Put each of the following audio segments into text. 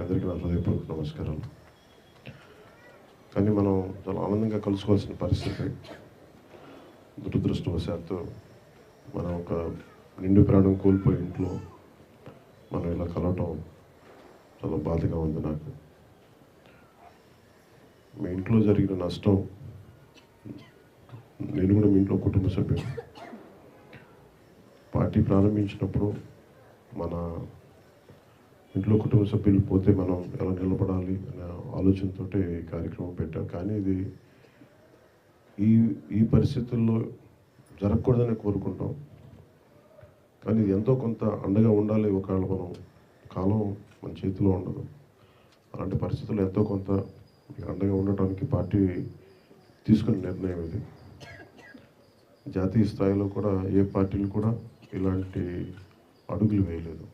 అందరికీ నా హృదయపూర్వక నమస్కారాలు. కానీ మనం చాలా ఆనందంగా కలుసుకోవాల్సిన పరిస్థితి. దురదృష్టవశాత్తు మనం ఒక నిండు ప్రాణం కోల్పోయి ఇంట్లో మనం ఇలా కలవటం చాలా బాధగా ఉంది నాకు. మీ ఇంట్లో జరిగిన నష్టం నేను కూడా మీ ఇంట్లో కుటుంబ సభ్యులు పార్టీ ప్రారంభించినప్పుడు మన ఇంట్లో కుటుంబ సభ్యులు పోతే మనం ఎలా నిలబడాలి అనే ఆలోచనతో ఈ కార్యక్రమం పెట్టాం. కానీ ఇది ఈ ఈ పరిస్థితుల్లో జరగకూడదని కోరుకుంటాం. కానీ ఇది ఎంతో కొంత అండగా ఉండాలి ఒకవేళ మనం కాలం మన చేతిలో ఉండదు. అలాంటి పరిస్థితుల్లో ఎంతో కొంత అండగా ఉండటానికి పార్టీ తీసుకున్న నిర్ణయం ఇది. జాతీయ స్థాయిలో కూడా ఏ పార్టీలు కూడా ఇలాంటి అడుగులు వేయలేదు.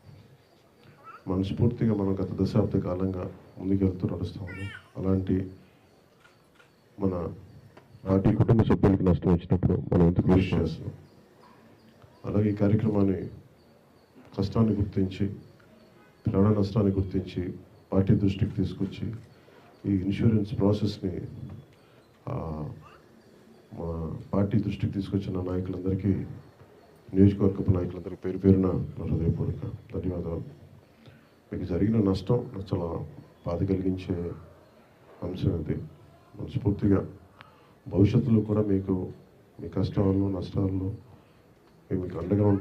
మనస్ఫూర్తిగా మనం గత దశాబ్ద కాలంగా ముందుకెళ్తూ నడుస్తూ ఉన్నాం. అలాంటి మన పార్టీ కుటుంబ సభ్యులకి నష్టం వచ్చినప్పుడు మనం ఎందుకు కృషి చేస్తున్నాం? అలాగే ఈ కార్యక్రమాన్ని కష్టాన్ని గుర్తించి ప్రాణ నష్టాన్ని గుర్తించి పార్టీ దృష్టికి తీసుకొచ్చి ఈ ఇన్సూరెన్స్ ప్రాసెస్ని మా పార్టీ దృష్టికి తీసుకొచ్చిన నాయకులందరికీ నియోజకవర్గపు నాయకులందరికీ పేరు పేరున హృదయపూర్వక ధన్యవాదాలు. మీకు జరిగిన నష్టం చాలా బాధ కలిగించే అంశం ఇది. మనస్ఫూర్తిగా భవిష్యత్తులో కూడా మీకు మీ కష్టాల్లో నష్టాల్లో మేము మీకు అండగా ఉంటాం.